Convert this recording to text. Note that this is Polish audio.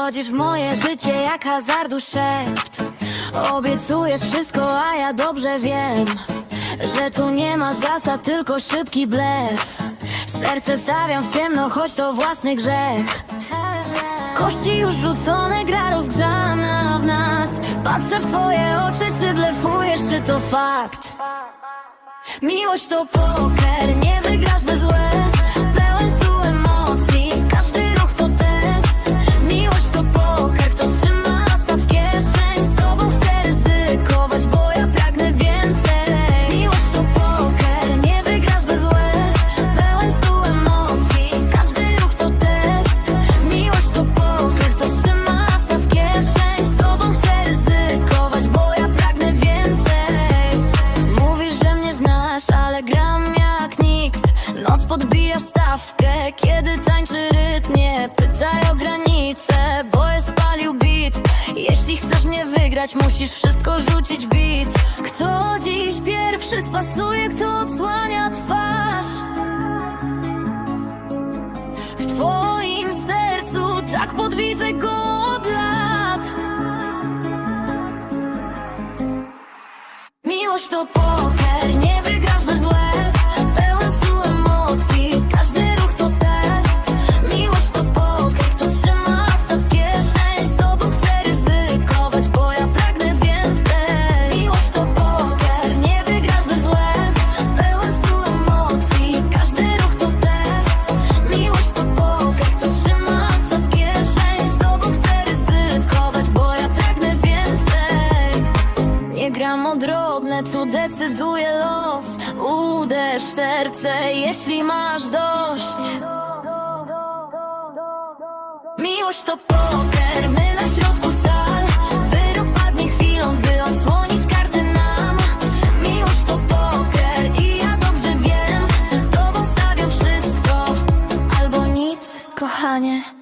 Wchodzisz w moje życie jak hazardu szept. Obiecujesz wszystko, a ja dobrze wiem Że tu nie ma zasad, tylko szybki blef. Serce stawiam w ciemno, choć to własny grzech. Kości już rzucone, gra rozgrzana w nas. Patrzę w twoje oczy, czy blefujesz, czy to fakt. Miłość to poker, nie wygrasz bez łez Noc podbija stawkę, kiedy tańczy rytm Nie pytaj o granice, bo je spalił beat. Jeśli chcesz mnie wygrać, musisz wszystko rzucić beat Kto dziś pierwszy spasuje, kto odsłania twarz? W twoim sercu tak podwidzę go od lat. Miłość to poker, nie gram o drobne, tu decyduje los. Uderz serce, jeśli masz dość. Miłość to poker, my na środku sal. Wyrok padnie chwilą, by odsłonić karty nam. Miłość to poker i ja dobrze wiem Że z tobą stawiam wszystko. Albo nic, kochanie